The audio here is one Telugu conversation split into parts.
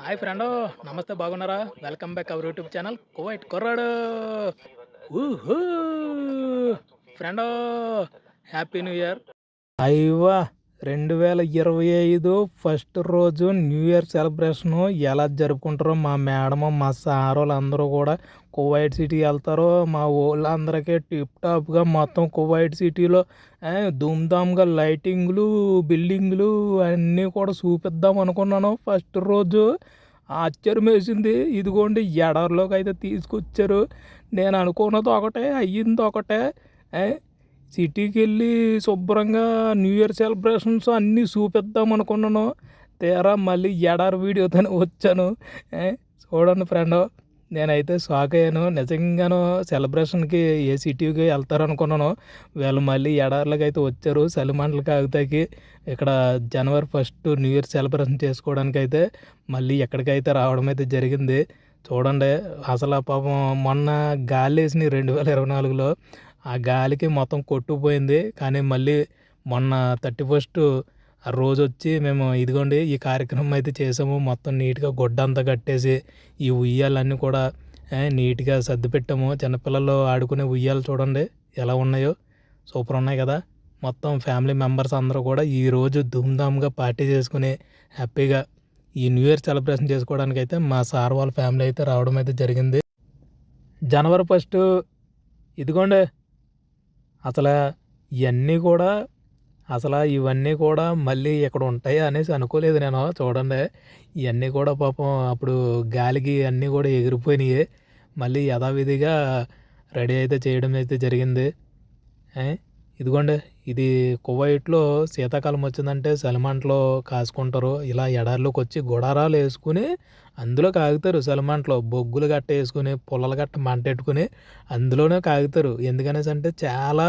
హాయ్ ఫ్రెండ్ నమస్తే బాగున్నారా? Welcome back our YouTube channel Kuwait కుర్రాడు. ఊహూ. Friend happy new year. అయ్యవా రెండు వేల ఇరవై ఐదు ఫస్ట్ రోజు న్యూ ఇయర్ సెలబ్రేషన్ ఎలా జరుపుకుంటారో మా మేడము మా సార్ వాళ్ళందరూ కూడా కువైట్ సిటీ వెళ్తారో. మా వాళ్ళందరికీ టిప్ టాప్గా మొత్తం కువైట్ సిటీలో ధూమ్ధామ్గా లైటింగ్లు బిల్డింగ్లు అన్నీ కూడా చూపిద్దాం అనుకున్నాను. ఫస్ట్ రోజు ఆశ్చర్యం వేసింది ఇదిగోండి ఎడారిలోకి అయితే తీసుకొచ్చారు. నేను అనుకున్నది ఒకటే అయ్యింది ఒకటే సిటీకి వెళ్ళి శుభ్రంగా న్యూ ఇయర్ సెలబ్రేషన్స్ అన్నీ చూపిద్దాం అనుకున్నాను. తీరా మళ్ళీ ఎడారి వీడియోతోనే వచ్చాను. చూడండి ఫ్రెండ్ నేనైతే షాక్ అయ్యాను. నిజంగాను సెలబ్రేషన్కి ఏ సిటీకి వెళ్తారనుకున్నాను. వీళ్ళు మళ్ళీ ఎడార్లకి అయితే వచ్చారు సలిమండల కాగితాకి. ఇక్కడ జనవరి ఫస్ట్ న్యూ ఇయర్ సెలబ్రేషన్ చేసుకోవడానికి అయితే మళ్ళీ ఎక్కడికైతే రావడం అయితే జరిగింది. చూడండి అసలు పాపం మొన్న గాలి వేసినాయి రెండు వేల ఇరవై నాలుగులో. ఆ గాలికి మొత్తం కొట్టుకుపోయింది. కానీ మళ్ళీ మొన్న థర్టీ ఫస్ట్ ఆ రోజు వచ్చి మేము ఇదిగోండి ఈ కార్యక్రమం అయితే చేసాము. మొత్తం నీట్గా గుడ్డ అంతా కట్టేసి ఈ ఉయ్యాలన్నీ కూడా నీట్గా సర్ది పెట్టాము. చిన్నపిల్లలు ఆడుకునే ఉయ్యాలు చూడండి ఎలా ఉన్నాయో. సూపర్ ఉన్నాయి కదా. మొత్తం ఫ్యామిలీ మెంబర్స్ అందరూ కూడా ఈరోజు ధూమ్ధామ్గా పార్టీ చేసుకుని హ్యాపీగా ఈ న్యూ ఇయర్ సెలబ్రేషన్ చేసుకోవడానికి అయితే మా సార్ వాళ్ళ ఫ్యామిలీ అయితే రావడం అయితే జరిగింది. జనవరి ఫస్ట్ ఇదిగోండి అసలు ఇవన్నీ కూడా అసలు ఇవన్నీ కూడా మళ్ళీ ఇక్కడ ఉంటాయి అనేసి అనుకోలేదు నేను. చూడండి ఇవన్నీ కూడా పాపం అప్పుడు గాలికి అన్నీ కూడా ఎగిరిపోయినాయి. మళ్ళీ యథావిధిగా రెడీ అయితే చేయడం అయితే జరిగింది. ఇదిగోండి ఇది కువైట్లో శీతాకాలం వచ్చిందంటే సలిమంటలో కాసుకుంటారు. ఇలా ఎడారిలోకి వచ్చి గుడారాలు వేసుకుని అందులో కాగుతారు సలిమంటలో. బొగ్గులు గట్ట వేసుకుని పుల్లలు గట్ట మంటెట్టుకుని అందులోనే కాగుతారు. ఎందుకనేసి అంటే చాలా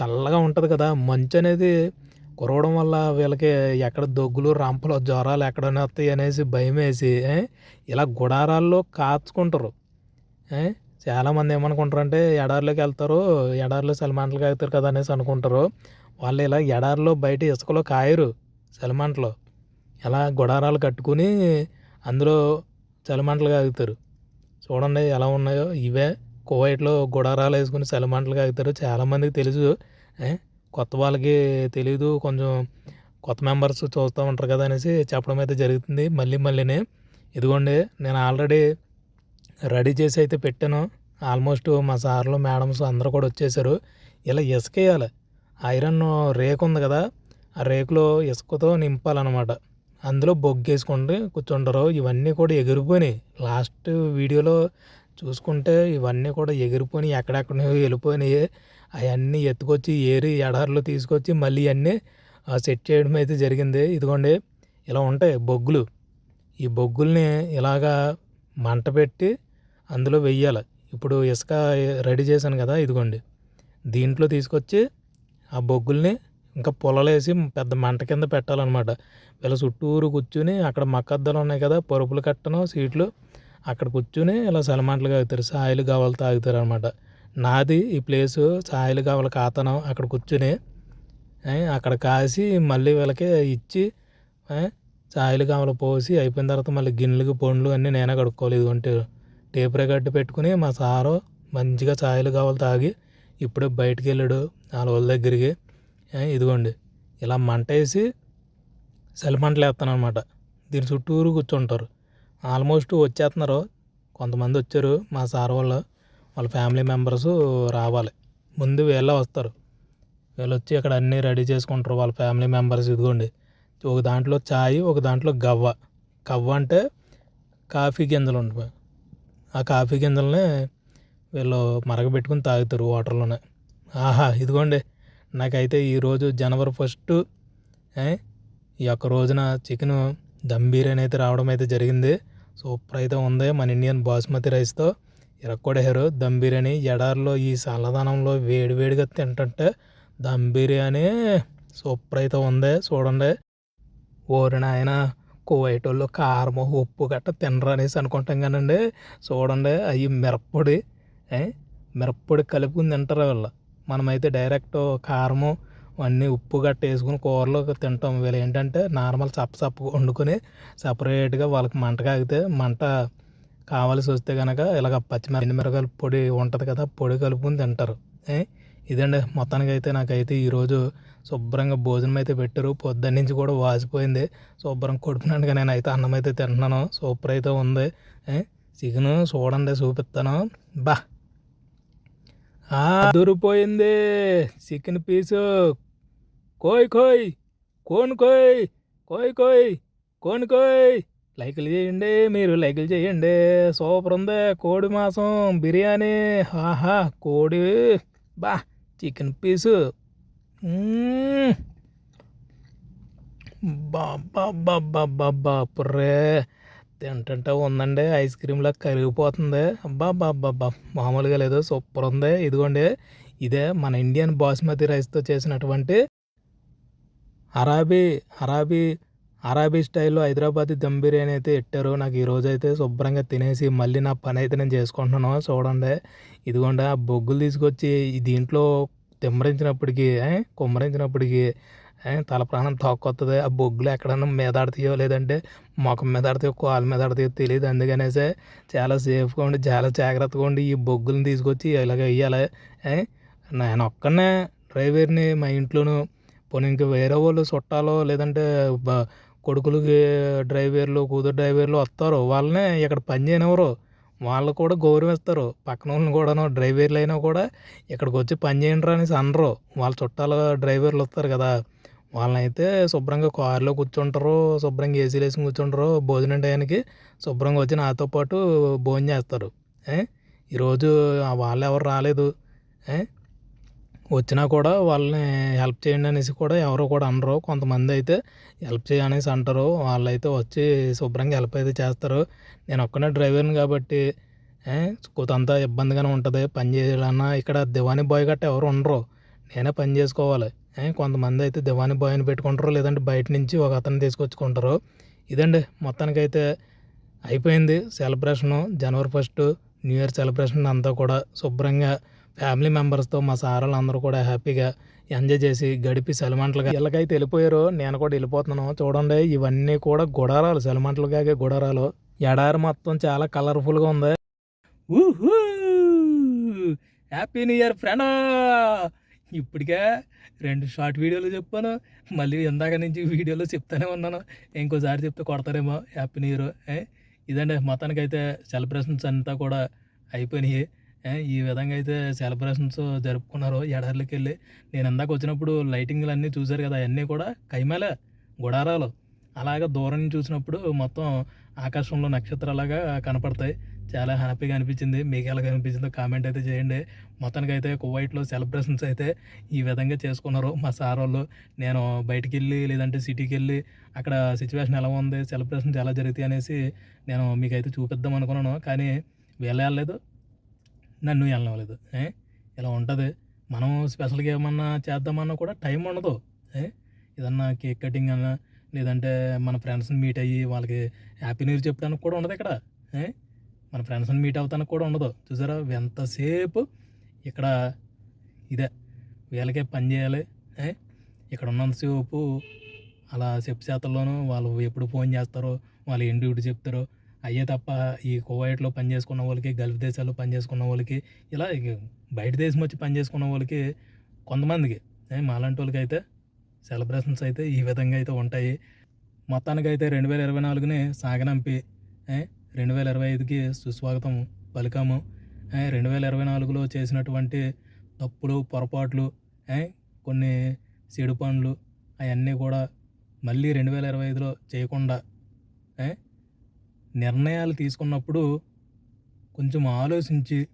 చల్లగా ఉంటుంది కదా. మంచు అనేది కురవడం వల్ల వీళ్ళకి ఎక్కడ దొగ్గులు రంపలు జ్వరాలు ఎక్కడనే వస్తాయి అనేసి భయం వేసి ఇలా గుడారాల్లో కాచుకుంటారు. చాలామంది ఏమనుకుంటారు అంటే ఎడారిలోకి వెళ్తారు ఎడారిలో సెలమంటలు కాగుతారు కదా అనేసి అనుకుంటారు. వాళ్ళు ఇలా ఎడారిలో బయట ఇసుకలో కాయరు సెలమంటలు ఎలా గుడారాలు కట్టుకుని అందులో చలిమంటలు కాగుతారు చూడండి ఎలా ఉన్నాయో. ఇవే కువైట్లో గుడారాలు వేసుకుని చలిమంటలు కాగుతారు చాలామందికి తెలుసు. కొత్త వాళ్ళకి తెలియదు కొంచెం కొత్త మెంబర్స్ చూస్తూ ఉంటారు కదా అనేసి చెప్పడం అయితే జరుగుతుంది. మళ్ళీ మళ్ళీనే. ఇదిగోండి నేను ఆల్రెడీ రెడీ చేసి అయితే పెట్టాను. ఆల్మోస్ట్ మా సార్లు మేడమ్స్ అందరూ కూడా వచ్చేసారు. ఇలా ఇసుక వేయాలి ఐరన్ రేకు ఉంది కదా ఆ రేకులో ఇసుకతో నింపాలన్నమాట. అందులో బొగ్గేసుకుంటే కూర్చుంటారు. ఇవన్నీ కూడా ఎగిరిపోయినాయి. లాస్ట్ వీడియోలో చూసుకుంటే ఇవన్నీ కూడా ఎగిరిపోయి ఎక్కడెక్కడ వెళ్ళిపోయినాయి. అవన్నీ ఎత్తుకొచ్చి ఏరి ఎడారిలో తీసుకొచ్చి మళ్ళీ అన్నీ సెట్ చేయడం అయితే జరిగింది. ఇదిగోండి ఇలా ఉంటాయి బొగ్గులు. ఈ బొగ్గుల్ని ఇలాగా మంట పెట్టి అందులో వెయ్యాలి. ఇప్పుడు ఇసుక రెడీ చేశాను కదా ఇదిగోండి. దీంట్లో తీసుకొచ్చి ఆ బొగ్గుల్ని ఇంకా పొలలేసి పెద్ద మంట కింద పెట్టాలన్నమాట. వీళ్ళ చుట్టూరు కూర్చుని అక్కడ మక్కద్దలు ఉన్నాయి కదా పరుపులు కట్టను సీట్లు. అక్కడ కూర్చుని ఇలా సలమంటలు తాగుతారు సాయిలు కావాలి తాగుతారు అనమాట నాది ఈ ప్లేసు సాయిలు కావాలి కాతనం అక్కడ కూర్చుని అక్కడ కాసి మళ్ళీ వీళ్ళకి ఇచ్చి సాయిలు కావాలి పోసి అయిపోయిన తర్వాత మళ్ళీ గిన్నెలకు పండ్లు అన్నీ నేనే కడుక్కోవాలి ఇదిగోంటే టేప్ రికార్డు పెట్టుకుని మా సారు మంచిగా ఛాయలు కావాలి తాగి ఇప్పుడే బయటికి వెళ్ళాడు వాళ్ళ వాళ్ళ దగ్గరికి ఇదిగోండి ఇలా మంట వేసి చలిమంటలు వేస్తాను అనమాట దీని చుట్టూరు కూర్చుంటారు. ఆల్మోస్ట్ వచ్చేస్తున్నారు. కొంతమంది వచ్చారు మా సార్ వాళ్ళు వాళ్ళ ఫ్యామిలీ మెంబర్స్ రావాలి. ముందు వీళ్ళే వస్తారు. వీళ్ళు వచ్చి ఇక్కడ అన్నీ రెడీ చేసుకుంటారు వాళ్ళ ఫ్యామిలీ మెంబర్స్. ఇదిగోండి ఒక దాంట్లో చాయ్ ఒక దాంట్లో గవ్వ. గవ్వ అంటే కాఫీ గింజలు ఉంటాయి. ఆ కాఫీ గింజలనే వీళ్ళు మరగబెట్టుకుని తాగుతారు వాటర్లోనే. ఆహా ఇదిగోండి. నాకైతే ఈరోజు జనవరి ఫస్ట్ ఈ యొక్క రోజున చికెన్ దమ్ బిర్యానీ అయితే రావడం అయితే జరిగింది. సూపర్ అయితే ఉంది. మన ఇండియన్ బాస్మతి రైస్తో ఇరక్కొడారు దమ్ బిర్యానీ ఎడారిలో ఈ చల్లదనంలో వేడివేడిగా తింటుంటే దమ్ బిర్యానీ సూపర్ అయితే ఉంది. చూడండి. ఓరి నాయన. కువైట్ వాళ్ళు కారము ఉప్పు గట్ట తినరు అనేసి అనుకుంటాం కానండి. చూడండి అవి మిరప్పొడి మిరప్పొడి కలుపుకుని తింటారు వీళ్ళు. మనమైతే డైరెక్ట్ కారము అన్నీ ఉప్పు గట్ట వేసుకుని కూరలో తింటాం వీళ్ళు. ఏంటంటే నార్మల్ చప్ప చప్పగా వండుకొని సపరేట్గా వాళ్ళకి మంట కాగితే మంట కావాల్సి వస్తే కనుక ఇలాగ పచ్చిమిరపకాయల పొడి ఉంటుంది కదా పొడి కలుపుకుని తింటారు. ఇదండి మొత్తానికి అయితే నాకైతే ఈరోజు శుభ్రంగా భోజనం అయితే పెట్టారు. పొద్దున్న నుంచి కూడా వాసిపోయింది. శుభ్రం కొడుకున్నానుగా నేను అయితే అన్నం అయితే తింటున్నాను. సూపర్ అయితే ఉంది. చికెన్ చూడండి చూపిస్తాను. బా. ఆ, చికెన్ పీసు. కోయ్ కోయ్ కోన్ కోయ్ కోయ్ కోయ్ కోన్ కోయ్. లైకులు చేయండి మీరు లైకులు చేయండి. సూపర్ ఉంది. కోడి మాంసం బిర్యానీ. ఆహా కోడి. బా. చికెన్ పీసు మ్మ్. తింటంటే పుర్రే తింటుంటే ఉందండి. ఐస్ క్రీమ్లా కరిగిపోతుంది. అబ్బా బాబ్బా మామూలుగా లేదు. సూపర్ ఉంది. ఇదిగోండి. ఇదే మన ఇండియన్ బాస్మతి రైస్తో చేసినటువంటి అరాబీ అరాబీ అరాబీ స్టైల్లో హైదరాబాదీ దమ్ బిర్యానీ అయితే ఇట్టారు నాకు ఈరోజు అయితే శుభ్రంగా తినేసి మళ్ళీ నా పని అయితే నేను చేసుకుంటున్నాను. చూడండి. ఇదిగోండి ఆ బొగ్గులు తీసుకొచ్చి దీంట్లో తిమ్మరించినప్పటికీ ఏ, కుమ్మరించినప్పటికీ ఏ, తల ప్రాణం తోక్కొస్తుంది ఆ బొగ్గులు ఎక్కడన్నా మీదాడతాయో లేదంటే మొఖం మీద ఆడతాయో కాలు మీద ఆడతాయో తెలియదు అందుకనేసే చాలా సేఫ్గా ఉండి చాలా జాగ్రత్తగా ఉండి ఈ బొగ్గులను తీసుకొచ్చి ఇలాగ వేయాలి నేను ఒక్కనే డ్రైవర్ని మా ఇంట్లోనూ పోనీ ఇంక వేరే వాళ్ళు చుట్టాలో లేదంటే బ- కొడుకులకి డ్రైవర్లు కూతురు డ్రైవర్లు వస్తారు. వాళ్ళనే ఇక్కడ పని చేయనివ్వరు. వాళ్ళు కూడా గౌరవిస్తారు. పక్కన వాళ్ళని కూడాను డ్రైవర్లు అయినా కూడా ఇక్కడికి వచ్చి పని చేయండి అనేసి అనరు. వాళ్ళ చుట్టాల డ్రైవర్లు వస్తారు కదా. వాళ్ళనైతే శుభ్రంగా కారులో కూర్చుంటారు. శుభ్రంగా ఏసీలు వేసి కూర్చుంటారు. భోజనం టయానికి శుభ్రంగా వచ్చి నాతో పాటు భోజనం చేస్తారు. ఈరోజు వాళ్ళు ఎవరు రాలేదు. ఏ? వచ్చినా కూడా వాళ్ళని హెల్ప్ చేయండి అనేసి కూడా ఎవరు కూడా అనరు. కొంతమంది అయితే హెల్ప్ చేయనేసి అంటారు. వాళ్ళైతే వచ్చి శుభ్రంగా హెల్ప్ అయితే చేస్తారు. నేను ఒక్కనే డ్రైవర్ని కాబట్టి కొంతంతా కొంత ఇబ్బందిగానే ఉంటుంది. పని చేయాలన్నా ఇక్కడ దివానీ బాయ్ గట్ట ఎవరు ఉండరు. నేనే పని చేసుకోవాలి. కొంతమంది అయితే దివానీ బాయ్ని పెట్టుకుంటారు. లేదంటే బయట నుంచి ఒక అతను తీసుకొచ్చుకుంటారు. ఇదండి మొత్తానికైతే అయిపోయింది సెలబ్రేషను. జనవరి ఫస్ట్ న్యూ ఇయర్ సెలబ్రేషన్ అంతా కూడా శుభ్రంగా ఫ్యామిలీ మెంబర్స్తో మా సారాలు అందరూ కూడా హ్యాపీగా ఎంజాయ్ చేసి గడిపి సెలమంటలుగా ఇళ్ళకైతే వెళ్ళిపోయారు నేను కూడా వెళ్ళిపోతున్నాను. చూడండి ఇవన్నీ కూడా గుడారాలు సెలమంటలుగా గుడారాలు. ఎడారి మొత్తం చాలా కలర్ఫుల్గా ఉంది. Happy new year friend! ఇప్పటికే రెండు షార్ట్ వీడియోలు చెప్పాను. మళ్ళీ ఇందాక నుంచి వీడియోలో చెప్తానే ఉన్నాను. ఇంకోసారి చెప్తే కొడతారేమో. హ్యాపీ న్యూ ఇయర్ ఇదండి మొత్తానికైతే సెలబ్రేషన్స్ అంతా కూడా అయిపోయినాయి. ఈ విధంగా అయితే సెలబ్రేషన్స్ జరుపుకున్నారు ఎడార్లకి వెళ్ళి. నేను ఇందాక వచ్చినప్పుడు లైటింగ్లు అన్నీ చూశారు కదా అవన్నీ కూడా కైమలే గుడారాలు. అలాగా దూరం నుంచి చూసినప్పుడు మొత్తం ఆకాశంలో నక్షత్రాలాగా కనపడతాయి. చాలా హ్యాపీగా అనిపించింది. మీకు ఎలా అనిపించిందో కామెంట్ అయితే చేయండి. మొత్తానికి అయితే కువైట్లో సెలబ్రేషన్స్ అయితే ఈ విధంగా చేసుకున్నారు మా సార్ వాళ్ళు. నేను బయటికి వెళ్ళి లేదంటే సిటీకి వెళ్ళి అక్కడ సిచ్యువేషన్ ఎలా ఉంది సెలబ్రేషన్స్ ఎలా జరుగుతాయి అనేసి నేను మీకైతే చూపిద్దాం అనుకున్నాను. కానీ వెళ్ళలేదు. నన్ను వెళ్ళలేదు ఇలా ఉంటుంది. మనం స్పెషల్గా ఏమన్నా చేద్దామన్నా కూడా టైం ఉండదు. ఏదన్నా కేక్ కటింగ్ అన్నా లేదంటే మన ఫ్రెండ్స్ని మీట్ అయ్యి వాళ్ళకి హ్యాపీ న్యూ ఇయర్ చెప్పడానికి కూడా ఉండదు ఇక్కడ. మన ఫ్రెండ్స్ని మీట్ అవుతానికి కూడా ఉండదు. చూసారా? ఎంతసేపు ఇక్కడ ఇదే. వీళ్ళకే పని చేయాలి. ఇక్కడ ఉన్నంతసేపు అలా చెప్పు చేతల్లోనూ వాళ్ళు ఎప్పుడు ఫోన్ చేస్తారో వాళ్ళు ఎండు ఇటు చెప్తారో అయ్యే తప్ప ఈ కువైట్లో పని చేసుకున్న వాళ్ళకి గల్ఫ్ దేశాల్లో పని చేసుకున్న వాళ్ళకి ఇలా బయట దేశం వచ్చి పని చేసుకున్న వాళ్ళకి కొంతమందికి ఏ, మాలాంటి వాళ్ళకి అయితే సెలబ్రేషన్స్ అయితే ఈ విధంగా అయితే ఉంటాయి. మొత్తానికి అయితే రెండు వేల ఇరవై నాలుగుని సాగనంపి రెండు వేల ఇరవై ఐదుకి సుస్వాగతం పలికాము. రెండు వేల ఇరవై నాలుగులో చేసినటువంటి తప్పులు పొరపాట్లు కొన్ని చెడు పనులు అవన్నీ కూడా మళ్ళీ రెండు వేల ఇరవై ఐదులో చేయకుండా నిర్ణయాలు తీసుకున్నప్పుడు కొంచెం ఆలోచించి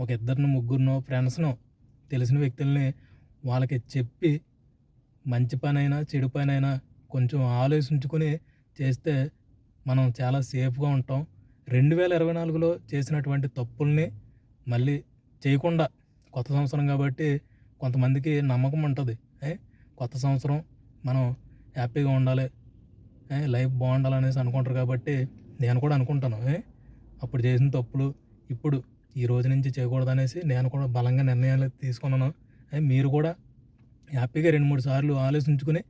ఒక ఇద్దరినో ముగ్గురినో ఫ్రెండ్స్నో తెలిసిన వ్యక్తుల్ని వాళ్ళకి చెప్పి మంచి పనైనా చెడు పనైనా కొంచెం ఆలోచించుకొని చేస్తే మనం చాలా సేఫ్గా ఉంటాం. రెండు వేల ఇరవై నాలుగులో చేసినటువంటి తప్పుల్ని మళ్ళీ చేయకుండా కొత్త సంవత్సరం కాబట్టి కొంతమందికి నమ్మకం ఉంటుంది. కొత్త సంవత్సరం మనం హ్యాపీగా ఉండాలి లైఫ్ బాగుండాలనేసి అనుకుంటారు కాబట్టి నేను కూడా అనుకుంటాను. అప్పుడు చేసిన తప్పులు ఇప్పుడు ఈ రోజు నుంచి చేయకూడదు అనేసి నేను కూడా బలంగా నిర్ణయాలు తీసుకున్నాను. మీరు కూడా హ్యాపీగా రెండు మూడు సార్లు ఆలోచించుకుని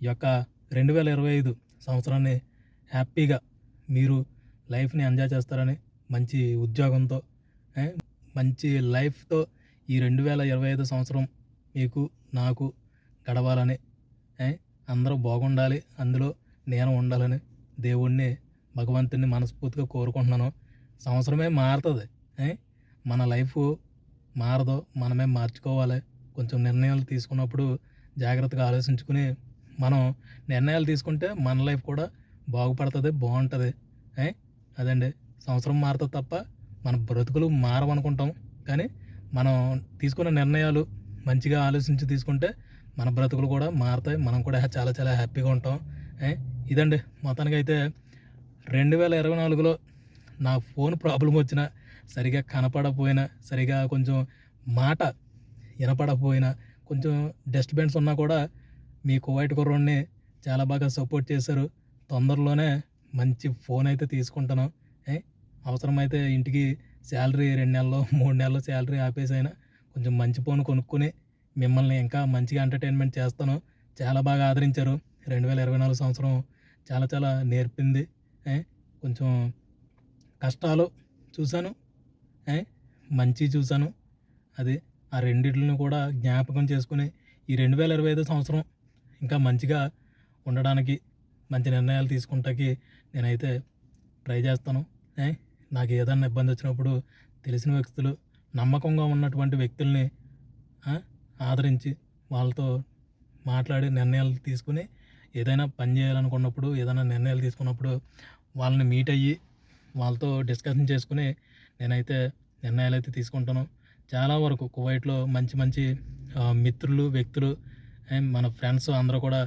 ఈ యొక్క రెండు వేల ఇరవై ఐదు సంవత్సరాన్ని హ్యాపీగా మీరు లైఫ్ని ఎంజాయ్ చేస్తారని మంచి ఉద్యోగంతో మంచి లైఫ్తో ఈ రెండు వేల ఇరవై ఐదు సంవత్సరం మీకు నాకు గడవాలని అందరూ బాగుండాలి. అందులో నేను ఉండాలని దేవుణ్ణి భగవంతుని మనస్ఫూర్తిగా కోరుకుంటున్నాను. సంవత్సరమే మారుతుంది. మన లైఫ్ మారదు. మనమే మార్చుకోవాలి. కొంచెం నిర్ణయాలు తీసుకున్నప్పుడు జాగ్రత్తగా ఆలోచించుకుని మనం నిర్ణయాలు తీసుకుంటే మన లైఫ్ కూడా బాగుపడుతుంది బాగుంటుంది. అదండి. సంవత్సరం మారుతుంది తప్ప మన బ్రతుకులు మారవనుకుంటాం. కానీ మనం తీసుకున్న నిర్ణయాలు మంచిగా ఆలోచించి తీసుకుంటే మన బ్రతుకులు కూడా మారుతాయి. మనం కూడా చాలా చాలా హ్యాపీగా ఉంటాం. ఇదండి మొత్తానికైతే అయితే రెండు వేల ఇరవై నాలుగులో నా ఫోన్ ప్రాబ్లం వచ్చినా సరిగా కనపడకపోయినా సరిగా కొంచెం మాట వినపడకపోయినా కొంచెం డస్ట్బిన్స్ ఉన్నా కూడా మీ కువైట్ కుర్రోడ్ని చాలా బాగా సపోర్ట్ చేశారు. తొందరలోనే మంచి ఫోన్ అయితే తీసుకుంటాను. అవసరమైతే ఇంటికి శాలరీ రెండు నెలలు మూడు నెలలు శాలరీ ఆపేసైనా కొంచెం మంచి ఫోన్ కొనుక్కొని మిమ్మల్ని ఇంకా మంచిగా ఎంటర్టైన్మెంట్ చేస్తాను. చాలా బాగా ఆదరించారు. రెండు వేల ఇరవై నాలుగు సంవత్సరం చాలా చాలా నేర్పింది. కొంచెం కష్టాలు చూశాను. మంచి చూశాను. అది ఆ రెండిట్లను కూడా జ్ఞాపకం చేసుకుని ఈ రెండు వేల ఇరవై ఐదు సంవత్సరం ఇంకా మంచిగా ఉండడానికి మంచి నిర్ణయాలు తీసుకుంటాకి నేనైతే ట్రై చేస్తాను. నాకు ఏదన్నా ఇబ్బంది వచ్చినప్పుడు తెలిసిన వ్యక్తులు నమ్మకంగా ఉన్నటువంటి వ్యక్తుల్ని ఆదరించి వాళ్ళతో మాట్లాడి నిర్ణయాలు తీసుకుని ఏదైనా పని చేయాలనుకున్నప్పుడు ఏదైనా నిర్ణయాలు తీసుకున్నప్పుడు వాళ్ళని మీట్ అయ్యి వాళ్ళతో డిస్కషన్ చేసుకుని నేనైతే నిర్ణయాలు అయితే తీసుకుంటాను. చాలా వరకు కువైట్లో మంచి మంచి మిత్రులు వ్యక్తులు మన ఫ్రెండ్స్ అందరూ కూడా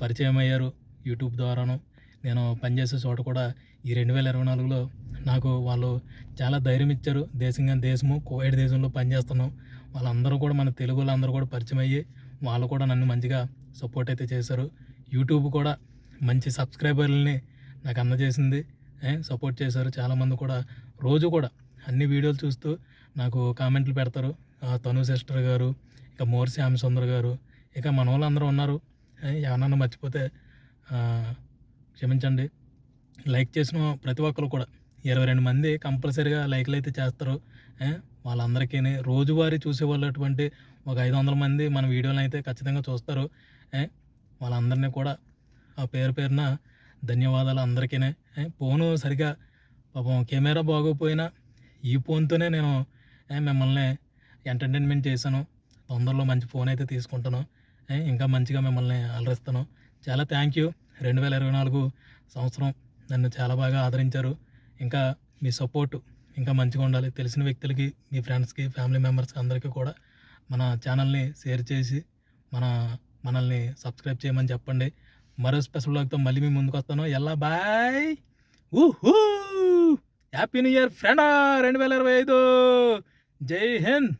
పరిచయం అయ్యారు యూట్యూబ్ ద్వారాను. నేను పనిచేసే చోట కూడా ఈ రెండు వేల ఇరవై నాలుగులో నాకు వాళ్ళు చాలా ధైర్యం ఇచ్చారు. దేశంగా దేశము కువైట్ దేశంలో పనిచేస్తున్నాం వాళ్ళందరూ కూడా మన తెలుగు వాళ్ళందరూ కూడా పరిచయం అయ్యి వాళ్ళు కూడా నన్ను మంచిగా సపోర్ట్ అయితే చేశారు. యూట్యూబ్ కూడా మంచి సబ్స్క్రైబర్లని నాకు అందజేసింది. సపోర్ట్ చేశారు చాలామంది కూడా. రోజు కూడా అన్ని వీడియోలు చూస్తూ నాకు కామెంట్లు పెడతారు. తను సిస్టర్ గారు ఇక మోర్సి శ్యామ్ గారు ఇక మన వాళ్ళందరూ ఉన్నారు. ఏ, ఎవరన్నా మర్చిపోతే క్షమించండి. లైక్ చేసిన ప్రతి ఒక్కరు కూడా. ఇరవై రెండు మంది కంపల్సరీగా లైక్లు అయితే చేస్తారు. వాళ్ళందరికీ రోజువారీ చూసే వాళ్ళటువంటి ఒక ఐదు వందల మంది మన వీడియోలు అయితే ఖచ్చితంగా చూస్తారు. వాళ్ళందరినీ కూడా ఆ పేరు పేరున ధన్యవాదాలు అందరికీ ఫోను సరిగా పాపం కెమెరా బాగోపోయినా ఈ ఫోన్తోనే నేను మిమ్మల్ని ఎంటర్టైన్మెంట్ చేశాను. తొందరలో మంచి ఫోన్ అయితే తీసుకుంటాను. ఇంకా మంచిగా మిమ్మల్ని అలరిస్తాను చాలా థ్యాంక్ యూ. రెండు వేల ఇరవై నాలుగు సంవత్సరం నన్ను చాలా బాగా ఆదరించారు. ఇంకా మీ సపోర్టు ఇంకా మంచిగా ఉండాలి. తెలిసిన వ్యక్తులకి మీ ఫ్రెండ్స్కి ఫ్యామిలీ మెంబర్స్కి అందరికీ కూడా మన ఛానల్ని షేర్ చేసి మన మనల్ని సబ్స్క్రైబ్ చేయమని చెప్పండి. మరో స్పెషల్ బ్లాగ్తో మళ్ళీ మీ ముందుకు వస్తాను. ఎల్లా బాయ్. ఊహూ. హ్యాపీ న్యూ ఇయర్ ఫ్రెండా. రెండు వేల ఇరవై ఐదు. జై హింద్.